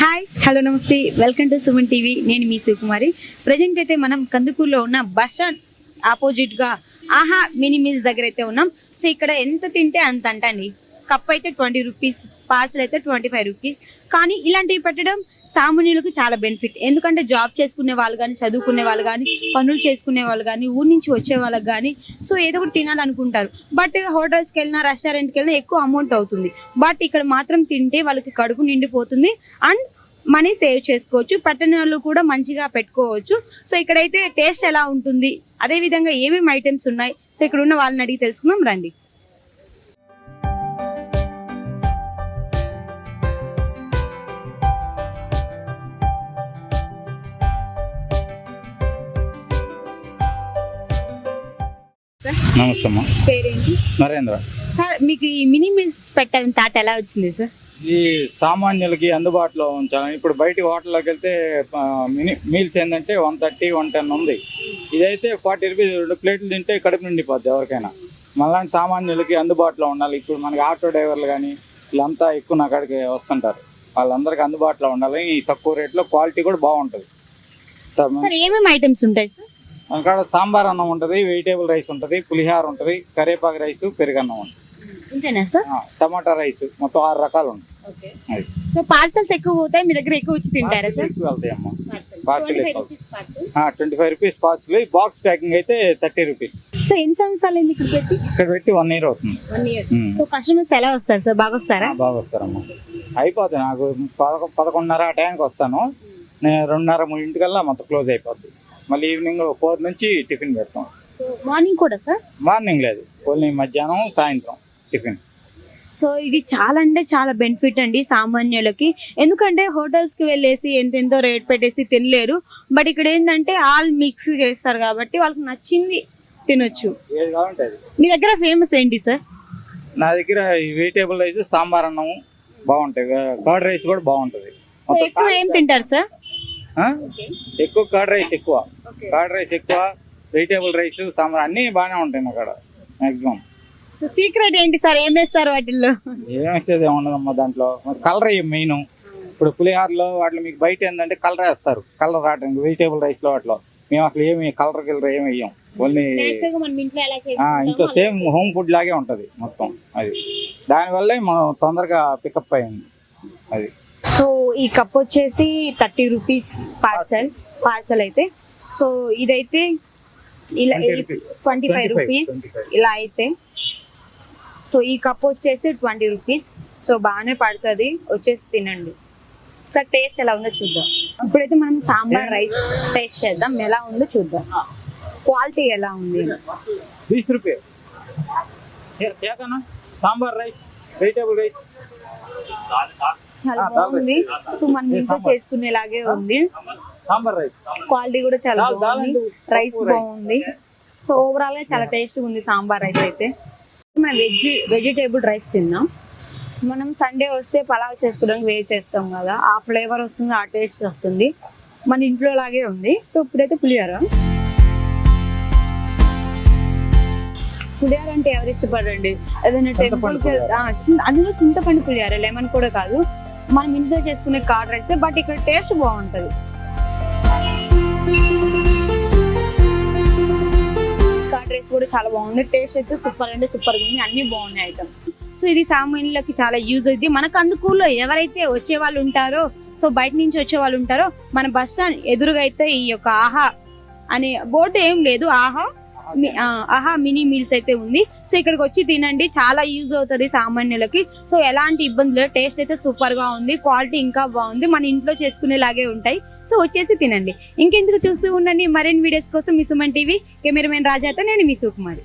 Hi hello నమస్తే. Welcome to Suman TV నేను మీ సుకుమారి ప్రజెంట్ అయితే మనం కందుకూరులో ఉన్న బస్ స్టాండ్ ఆపోజిట్గా ఆహా మినీ మీల్స్ దగ్గర అయితే ఉన్నాం. సో ఇక్కడ ఎంత తింటే అంత అంటండి కప్ అయితే ట్వంటీ రూపీస్ పార్సల్ అయితే ట్వంటీ ఫైవ్ రూపీస్ కానీ ఇలాంటివి పెట్టడం సామాన్యులకు చాలా బెనిఫిట్. ఎందుకంటే జాబ్ చేసుకునే వాళ్ళు కానీ చదువుకునే వాళ్ళు కానీ పనులు చేసుకునే వాళ్ళు కానీ ఊరి నుంచి వచ్చే వాళ్ళకి కానీ సో ఏదో ఒకటి తినాలనుకుంటారు. బట్ హోటల్స్కి వెళ్ళినా రెస్టారెంట్కి వెళ్ళినా ఎక్కువ అమౌంట్ అవుతుంది. బట్ ఇక్కడ మాత్రం తింటే వాళ్ళకి కడుపు నిండిపోతుంది అండ్ మనీ సేవ్ చేసుకోవచ్చు. పట్టణాలు కూడా మంచిగా పెట్టుకోవచ్చు. సో ఇక్కడైతే టేస్ట్ ఎలా ఉంటుంది? అదే విధంగా ఏమేమి ఐటమ్స్ ఉన్నాయి? సో ఇక్కడ ఉన్న వాళ్ళని అడిగి తెలుసుకుందాం. రండి. నమస్తే అమ్మా. పేరేంటి? నరేంద్ర. సార్ మీకు ఈ మినీ మీల్స్ పెట్టాలని తాట ఎలా వచ్చింది సార్? ఈ సామాన్యులకి అందుబాటులో ఉంచాలని ఇప్పుడు బయట హోటల్లోకి వెళ్తే మినీ మీల్స్ ఏంటంటే వన్ థర్టీ వన్ టెన్ ఉంది. ఇదైతే ఫార్టీ రూపీస్ రెండు ప్లేట్లు తింటే కడుపు నిండిపోద్ది ఎవరికైనా. మళ్ళీ సామాన్యులకి అందుబాటులో ఉండాలి. ఇప్పుడు మనకి ఆటో డ్రైవర్లు కానీ వీళ్ళంతా ఎక్కువ నా కాడికి వస్తుంటారు. వాళ్ళందరికీ అందుబాటులో ఉండాలి. ఈ తక్కువ రేట్లో క్వాలిటీ కూడా బాగుంటుంది. ఏమేమి ఐటమ్స్ ఉంటాయి సార్? మన కాడ సాంబార్ అన్నం ఉంటుంది వెజిటేబుల్ రైస్ ఉంటుంది పులిహార ఉంటుంది కరివేపాకు రైస్ పెరుగన్నం ఉంటుంది. ఇంతేనా సార్? ఆ, టమాటా రైస్ మొత్తం ఆరు రకాలు ఉంటాయి. సో పార్సల్స్ ఎక్కువ పోతాయి మీ దగ్గర ఎక్కువ వచ్చి తింటారా sir? వెళ్తాయమ్మా parcel twenty five rupees parcel box packing అయితే థర్టీ రూపీస్ సో ఎన్ని సంవత్సరాలు అయింది ఇక్కడ పెట్టి? ఇక్కడ పెట్టి వన్ ఇయర్ అవుతుంది. One year hmm. So customers ఎలా వస్తారు సార్? బాగా వస్తారా? బాగా వస్తారమ్మా. అయిపోతుంది నాకు. పదకొ పదకొండున్నర ఆ టైంకి వస్తాను. నేను రెండున్నర మూడు ఇంటికల్లా మొత్తం క్లోజ్ అయిపోద్ది. మళ్ళీ ఈవినింగ్ ఫోర్ నుంచి టిఫిన్ పెడతాం. మార్నింగ్ కూడా సార్? మార్నింగ్ లేదు. ఓన్లీ మధ్యాహ్నం సాయంత్రం టిఫిన్. సో ఇది చాలా అంటే చాలా బెనిఫిట్ అండి సామాన్యులకి. ఎందుకంటే హోటల్స్కి వెళ్ళేసి ఎంతెంతో రేట్ పెట్టేసి తినలేరు. బట్ ఇక్కడ ఏంటంటే ఆల్ మిక్స్ చేస్తారు కాబట్టి వాళ్ళకి నచ్చింది తినొచ్చు. మీ దగ్గర ఫేమస్ ఏంటి సార్? నా దగ్గర వెజిటేబుల్ రైస్ సాంబార్ అన్నం బాగుంటాయి. కర్డ్ రైస్ కూడా బాగుంటుంది. ఎక్కువ ఏం తింటారు సార్? ఎక్కువ కర్డ్ రైస్ ఎక్కువ. కర్డ్ రైస్ ఎక్కువ వెజిటేబుల్ రైస్ సాంబార్ అన్నీ బాగానే ఉంటాయి అక్కడ మ్యాక్సిమం సో సీక్రెట్ ఏంటి సార్? ఏం వేస్తారు వాటిల్లో? ఏం వేసేది ఉండదమ్మా దాంట్లో. మరి కలర్ అయ్యి మెయిన్? ఇప్పుడు పులిహారలో వాటిలో మీకు బయట ఏంటంటే కలర్ వేస్తారు. కలర్ రావడానికి వెజిటేబుల్ రైస్లో వాటిలో. మేము అసలు ఏమి కలర్ గిలర్ ఏమి వేయం. ఓన్లీ ఇంట్లో సేమ్ హోమ్ ఫుడ్ లాగే ఉంటుంది మొత్తం అది. దానివల్లే మనం తొందరగా పికప్ అయింది అది. సో ఈ కప్ వచ్చేసి థర్టీ రూపీస్ పార్సల్ పార్సల్ అయితే. సో ఇదైతే ఇలా ట్వంటీ ఫైవ్ రూపీస్. ఇలా అయితే. సో ఈ కప్ వచ్చేసి ట్వంటీ రూపీస్. సో బాగానే పడుతుంది. వచ్చేసి తినండి. సార్ టేస్ట్ ఎలా ఉందో చూద్దాం. ఇప్పుడైతే మనం సాంబార్ రైస్ టేస్ట్ చేద్దాం. ఎలా ఉందో చూద్దాం. క్వాలిటీ ఎలా ఉంది? బీస్ సాంబార్ రైస్ వెజిటేబుల్ రైస్ చాలా బాగుంది. సో మనం ఇంట్లో చేసుకునేలాగే ఉంది. క్వాలిటీ కూడా చాలా బాగుంది. రైస్ బాగుంది. సో ఓవరాల్గా చాలా టేస్ట్ ఉంది సాంబార్ రైస్ అయితే. మేము వెజ్ వెజిటేబుల్ రైస్ తిన్నాం. మనం సండే వస్తే పలావ్ చేసుకోవడానికి వేస్ట్ చేస్తాం కదా. ఆ ఫ్లేవర్ వస్తుంది ఆ టేస్ట్ వస్తుంది. మన ఇంట్లో లాగే ఉంది. సో ఇప్పుడైతే పులిహోర. పులిహోర అంటే ఎవరు ఇష్టపడండి ఏదైనా టెంపుల్ అందులో చింతపండు పులిహోర లెమన్ కూడా కాదు. మనం ఇంట్లో చేసుకునే కార్డ్ రైస్ బట్ ఇక్కడ టేస్ట్ బాగుంటది. కర్డ్ రైస్ కూడా చాలా బాగుంది టేస్ట్ అయితే సూపర్ అంటే సూపర్ ఉంది అన్ని బాగున్నాయి ఐటమ్స్ సో ఇది సామాన్యులకి చాలా యూజ్ అవుతుంది మనకు అందుకూలో ఎవరైతే వచ్చే వాళ్ళు ఉంటారో సో బయట నుంచి వచ్చే వాళ్ళు ఉంటారో మన బస్ స్టాండ్ ఎదురుగా అయితే ఈ యొక్క ఆహా అనే బోర్డు ఏం లేదు. ఆహా ఆహా మినీ మీల్స్ అయితే ఉంది. సో ఇక్కడికి వచ్చి తినండి. చాలా యూజ్ అవుతుంది సామాన్యులకి. సో ఎలాంటి ఇబ్బందులు టేస్ట్ అయితే సూపర్గా ఉంది. క్వాలిటీ ఇంకా బాగుంది. మన ఇంట్లో చేసుకునేలాగే ఉంటాయి. సో వచ్చేసి తినండి. ఇంకెందుకు చూస్తూ ఉండండి. మరిన్ని వీడియోస్ కోసం మీ సుమన్ టీవీ. కెమెరామెన్ రాజాతో నేను మీ సుకుమారి.